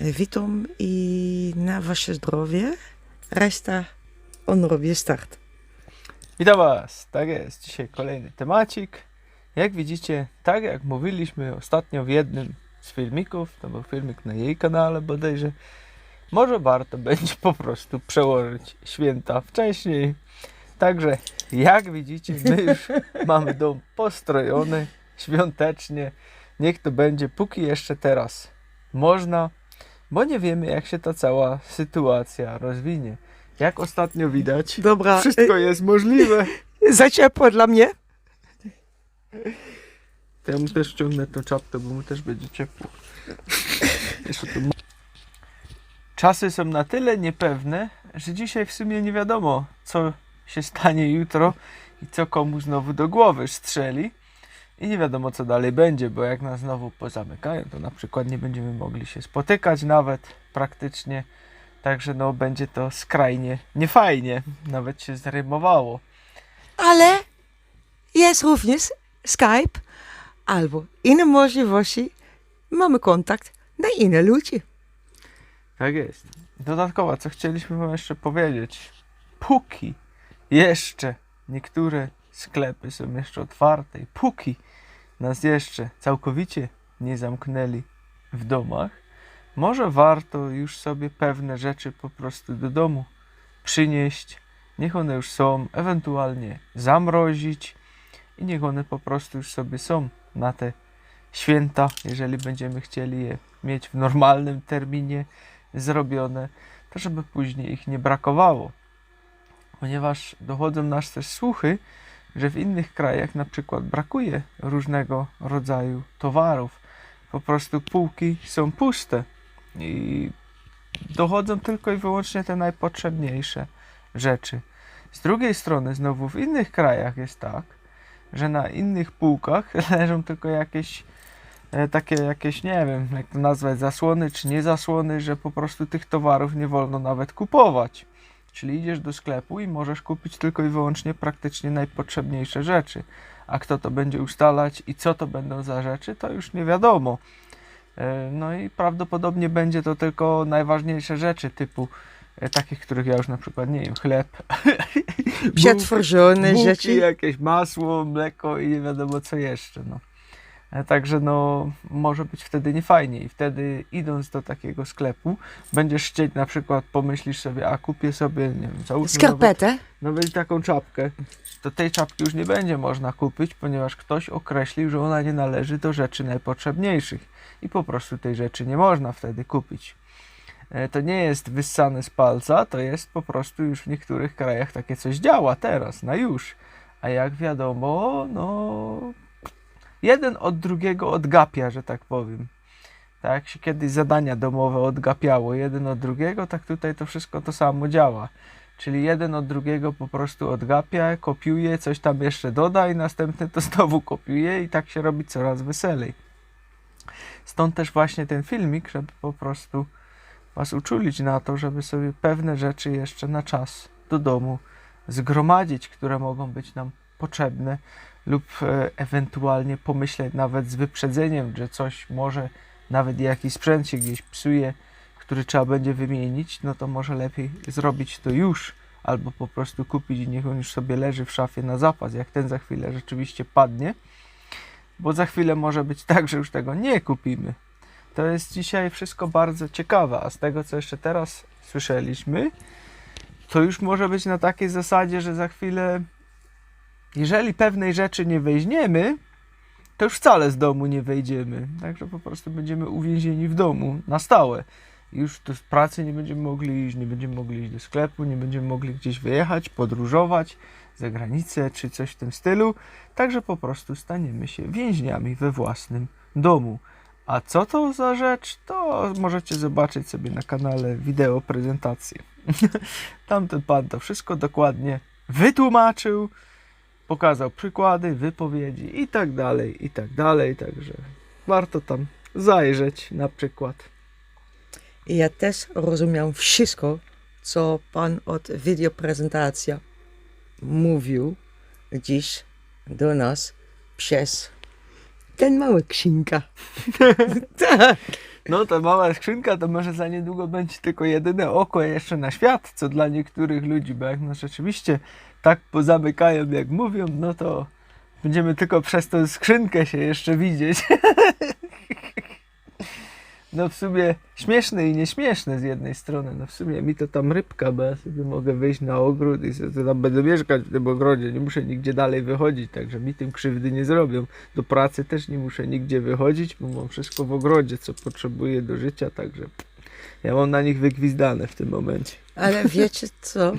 Witam i na wasze zdrowie. Reszta on robi start. Witam Was, tak jest, dzisiaj kolejny temacik. Jak widzicie, tak jak mówiliśmy ostatnio w jednym z filmików, to był filmik na jej kanale bodajże, może warto będzie po prostu przełożyć święta wcześniej. Także jak widzicie, my już mamy dom postrojony świątecznie. Niech to będzie, póki jeszcze teraz można, bo nie wiemy jak się ta cała sytuacja rozwinie. Jak ostatnio widać, Dobra, wszystko jest możliwe. za ciepło dla mnie. To ja mu też ściągnę tą czapkę, bo mu też będzie ciepło. Jeszcze. Czasy są na tyle niepewne, że dzisiaj w sumie nie wiadomo, co się stanie jutro i co komu znowu do głowy strzeli. I nie wiadomo, co dalej będzie, bo jak nas znowu pozamykają, to na przykład nie będziemy mogli się spotykać nawet praktycznie. Także no, będzie to skrajnie niefajnie. Nawet się zrymowało. Ale jest również Skype albo inne możliwości. Mamy kontakt na inne ludzi. Tak jest. Dodatkowo, co chcieliśmy Wam jeszcze powiedzieć. Póki jeszcze niektóre sklepy są jeszcze otwarte i póki nas jeszcze całkowicie nie zamknęli w domach, może warto już sobie pewne rzeczy po prostu do domu przynieść. Niech one już są, ewentualnie zamrozić i niech one po prostu już sobie są na te święta, jeżeli będziemy chcieli je mieć w normalnym terminie zrobione, to żeby później ich nie brakowało. Ponieważ dochodzą nas też słuchy, że w innych krajach na przykład brakuje różnego rodzaju towarów. Po prostu półki są puste i dochodzą tylko i wyłącznie te najpotrzebniejsze rzeczy. Z drugiej strony, znowu w innych krajach jest tak, że na innych półkach leżą tylko jakieś e, takie jakieś, nie wiem, jak to nazwać, zasłony czy nie zasłony, że po prostu tych towarów nie wolno nawet kupować. Czyli idziesz do sklepu i możesz kupić tylko i wyłącznie praktycznie najpotrzebniejsze rzeczy. A kto to będzie ustalać i co to będą za rzeczy, to już nie wiadomo. E, No i prawdopodobnie będzie to tylko najważniejsze rzeczy typu e, takich, których ja już na przykład nie wiem, chleb, Przetworzone bułki, rzeczy. jakieś masło, mleko i nie wiadomo co jeszcze. No. E, Także no, może być wtedy niefajnie i wtedy idąc do takiego sklepu, będziesz chcieć na przykład, pomyślisz sobie, a kupię sobie, nie wiem, nawet, Skarpetę. nawet taką czapkę, to tej czapki już nie będzie można kupić, ponieważ ktoś określił, że ona nie należy do rzeczy najpotrzebniejszych i po prostu tej rzeczy nie można wtedy kupić. E, To nie jest wyssane z palca, to jest po prostu już w niektórych krajach takie coś działa teraz, na już. A jak wiadomo, no jeden od drugiego odgapia, że tak powiem. Tak jak się kiedyś zadania domowe odgapiało jeden od drugiego, tak tutaj to wszystko to samo działa. Czyli jeden od drugiego po prostu odgapia, kopiuje, coś tam jeszcze doda i następny to znowu kopiuje i tak się robi coraz weselej. Stąd też właśnie ten filmik, żeby po prostu Was uczulić na to, żeby sobie pewne rzeczy jeszcze na czas do domu zgromadzić, które mogą być nam potrzebne lub e, ewentualnie pomyśleć nawet z wyprzedzeniem, że coś może, nawet jakiś sprzęt się gdzieś psuje, który trzeba będzie wymienić, no to może lepiej zrobić to już, albo po prostu kupić i niech on już sobie leży w szafie na zapas, jak ten za chwilę rzeczywiście padnie, bo za chwilę może być tak, że już tego nie kupimy. To jest dzisiaj wszystko bardzo ciekawe, a z tego co jeszcze teraz słyszeliśmy, to już może być na takiej zasadzie, że za chwilę, jeżeli pewnej rzeczy nie weźmiemy, to już wcale z domu nie wejdziemy. Także po prostu będziemy uwięzieni w domu na stałe. Już do pracy nie będziemy mogli iść, nie będziemy mogli iść do sklepu, nie będziemy mogli gdzieś wyjechać, podróżować za granicę czy coś w tym stylu. Także po prostu staniemy się więźniami we własnym domu. A co to za rzecz, to możecie zobaczyć sobie na kanale wideo prezentację. Tamten pan to wszystko dokładnie wytłumaczył, pokazał przykłady, wypowiedzi i tak dalej, i tak dalej. Także warto tam zajrzeć na przykład. I ja też rozumiem wszystko, co pan od wideoprezentacja mówił dziś do nas przez ten mały księga. tak. No ta mała skrzynka to może za niedługo będzie tylko jedyne oko jeszcze na świat, co dla niektórych ludzi, bo jak nas rzeczywiście tak pozamykają, jak mówią, no to będziemy tylko przez tą skrzynkę się jeszcze widzieć. No w sumie śmieszne i nieśmieszne z jednej strony. No w sumie mi to tam rybka, bo ja sobie mogę wyjść na ogród i sobie tam będę mieszkać w tym ogrodzie. Nie muszę nigdzie dalej wychodzić, także mi tym krzywdy nie zrobią. Do pracy też nie muszę nigdzie wychodzić, bo mam wszystko w ogrodzie, co potrzebuję do życia, także ja mam na nich wygwizdane w tym momencie. Ale wiecie co?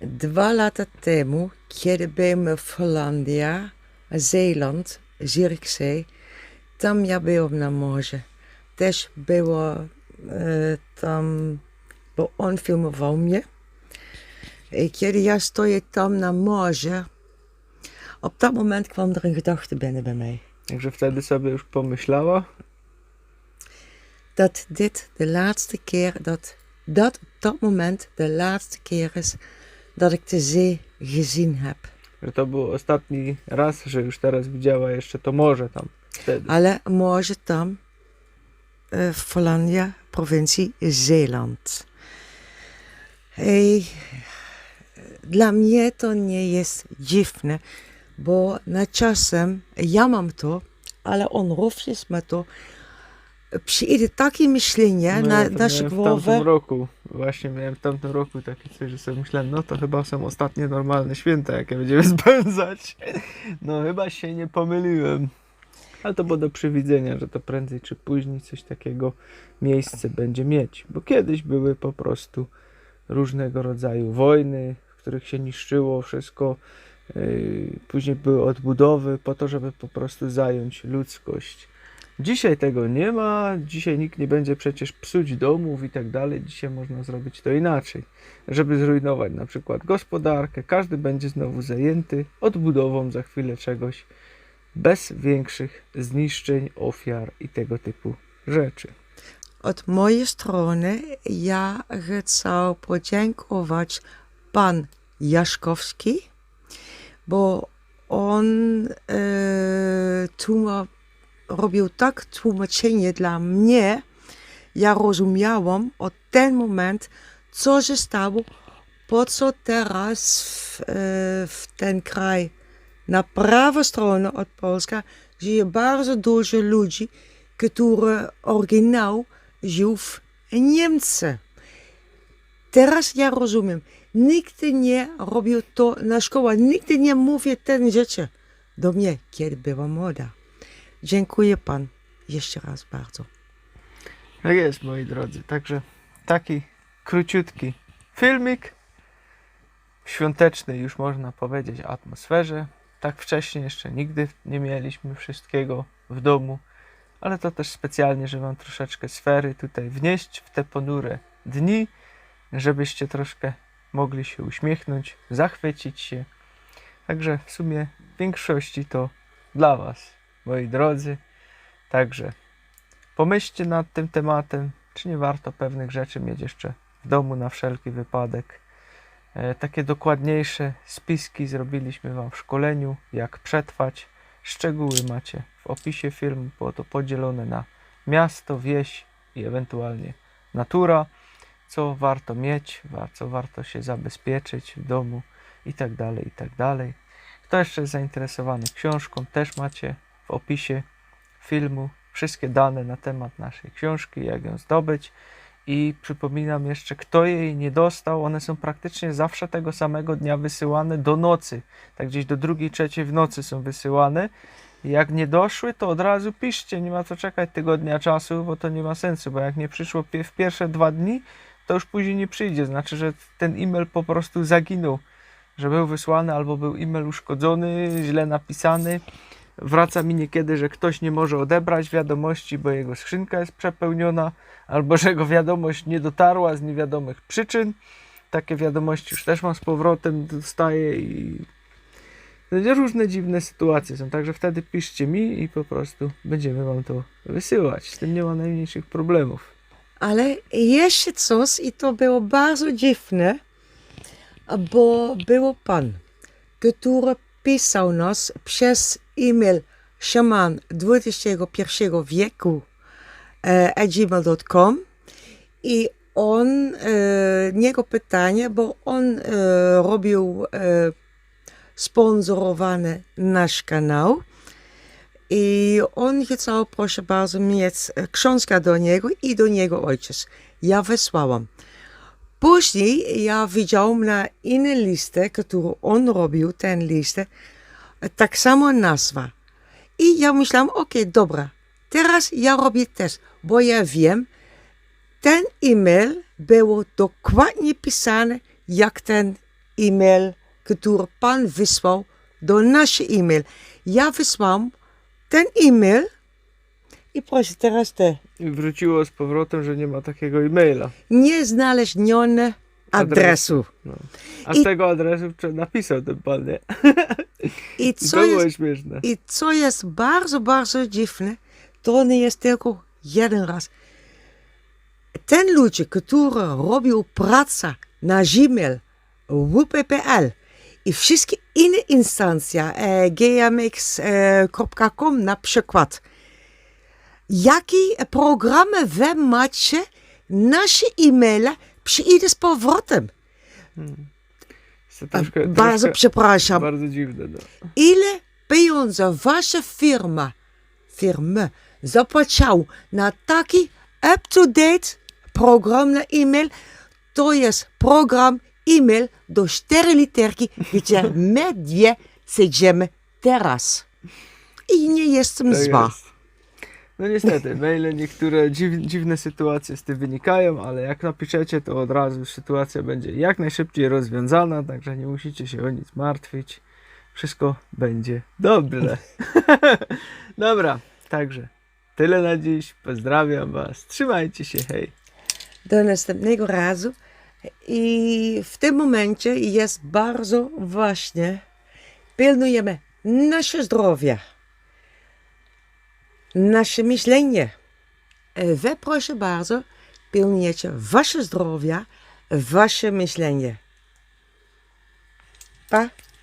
Dwa lata temu, kiedy byłem w Holandii, Zeeland, Zierikzee, tam ja byłem na morzu. Też było e, tam, bo on filmował mnie. I kiedy ja stoję tam na morzu, op dat moment kwam er een gedachte binnen bij mij. Także wtedy sobie już pomyślała, dat dit de laatste keer, dat dat op dat moment de laatste keer is dat ik de zee gezien heb. że to był ostatni raz, że już teraz widziała jeszcze to morze tam wtedy. Ale morgen tam, w Hollandia, provincie Zeeland. Ej, dla mnie to nie jest dziwne, bo na czasem ja mam to, ale on również ma to. Przyjdzie takie myślenie No, na ja nasze miałem w głowy. tamtym roku, właśnie miałem w tamtym roku takie coś, że sobie myślałem, no to chyba są ostatnie normalne święta, jakie będziemy spędzać. No chyba się nie pomyliłem. Ale to było do przewidzenia, że to prędzej czy później coś takiego miejsce będzie mieć. Bo kiedyś były po prostu różnego rodzaju wojny, w których się niszczyło wszystko. Yy, Później były odbudowy po to, żeby po prostu zająć ludzkość. Dzisiaj tego nie ma, dzisiaj nikt nie będzie przecież psuć domów i tak dalej. Dzisiaj można zrobić to inaczej, żeby zrujnować na przykład gospodarkę. Każdy będzie znowu zajęty odbudową za chwilę czegoś bez większych zniszczeń, ofiar i tego typu rzeczy. Od mojej strony ja chcę podziękować pan Jaszkowski, bo on e, tłuma, robił tak tłumaczenie dla mnie. Ja rozumiałam od ten moment, co się stało, po co teraz w, e, w ten kraj na prawej stronie od Polska żyje bardzo dużo ludzi, którzy oryginał żył w Niemcy. Teraz ja rozumiem. Nikt nie robił to na szkołach, nikt nie mówi te rzeczy do mnie, kiedy była moda. Dziękuję pan jeszcze raz bardzo. Tak jest, moi drodzy. Także taki króciutki filmik w świątecznej, już można powiedzieć, atmosferze. Tak wcześniej jeszcze nigdy nie mieliśmy wszystkiego w domu, ale to też specjalnie, żeby wam troszeczkę sfery tutaj wnieść w te ponure dni, żebyście troszkę mogli się uśmiechnąć, zachwycić się. Także w sumie w większości to dla was, moi drodzy. Także pomyślcie nad tym tematem, czy nie warto pewnych rzeczy mieć jeszcze w domu na wszelki wypadek. E, takie dokładniejsze spiski zrobiliśmy Wam w szkoleniu, jak przetrwać. Szczegóły macie w opisie filmu, było to podzielone na miasto, wieś i ewentualnie natura, co warto mieć, co warto się zabezpieczyć w domu i tak dalej, i tak. Kto jeszcze jest zainteresowany książką, też macie w opisie filmu wszystkie dane na temat naszej książki, jak ją zdobyć. I przypominam jeszcze, kto jej nie dostał, one są praktycznie zawsze tego samego dnia wysyłane do nocy. Tak gdzieś do drugiej, trzeciej w nocy są wysyłane. Jak nie doszły, to od razu piszcie, nie ma co czekać tygodnia czasu, bo to nie ma sensu, bo jak nie przyszło w pierwsze dwa dni, to już później nie przyjdzie. Znaczy, że ten e-mail po prostu zaginął, że był wysłany albo był e-mail uszkodzony, źle napisany. Wraca mi niekiedy, że ktoś nie może odebrać wiadomości, bo jego skrzynka jest przepełniona, albo że jego wiadomość nie dotarła z niewiadomych przyczyn. Takie wiadomości już też mam z powrotem, dostaję i no, różne dziwne sytuacje są. Także wtedy piszcie mi i po prostu będziemy wam to wysyłać. Z tym nie ma najmniejszych problemów. Ale jeszcze coś i to było bardzo dziwne, bo był pan, który pisał nas przez e-mail szaman XXI wieku e, gmail.com i on, e, niego pytanie, bo on e, robił e, sponsorowany nasz kanał i on chciał, proszę bardzo, mieć książkę do niego i do niego ojciec. Ja wysłałam. Później ja widziałam na innej liście, którą on robił, ten listę, tak samo nazwa. I ja myślałam, okej, dobra, teraz ja robię też, bo ja wiem, ten e-mail było dokładnie pisane, jak ten e-mail, który pan wysłał do naszego e-mail. Ja wysłałam ten e-mail i proszę teraz te I wróciło z powrotem, że nie ma takiego e-maila. nieznalezione adresu. No. A I- z tego adresu napisał ten pan, nie? I co było jest, śmieszne. I co jest bardzo, bardzo dziwne, to nie jest tylko jeden raz. Ten ludzie, który robił pracę na Gmail, WPPL i wszystkie inne instancje, e, gmx.com na przykład, jakie programy wy macie, nasze e-maile przyjdzie z powrotem. Jest to troszkę, Bardzo troszkę, przepraszam. bardzo dziwne, no. ile pieniądze wasza firma, firmy zapłacił na taki up-to-date program na e-mail, to jest program e-mail do cztery literki, gdzie my dwie siedzimy teraz. I nie jestem Tak zła. jest. No niestety, maile niektóre dziw, dziwne sytuacje z tym wynikają, ale jak napiszecie, to od razu sytuacja będzie jak najszybciej rozwiązana, także nie musicie się o nic martwić. Wszystko będzie dobrze. Dobra, także tyle na dziś. Pozdrawiam Was. Trzymajcie się, hej. Do następnego razu. I w tym momencie jest bardzo ważne, pilnujemy nasze zdrowie, nasze myślenie. Wy proszę bardzo, pilnujecie wasze zdrowie, wasze myślenie. Pa.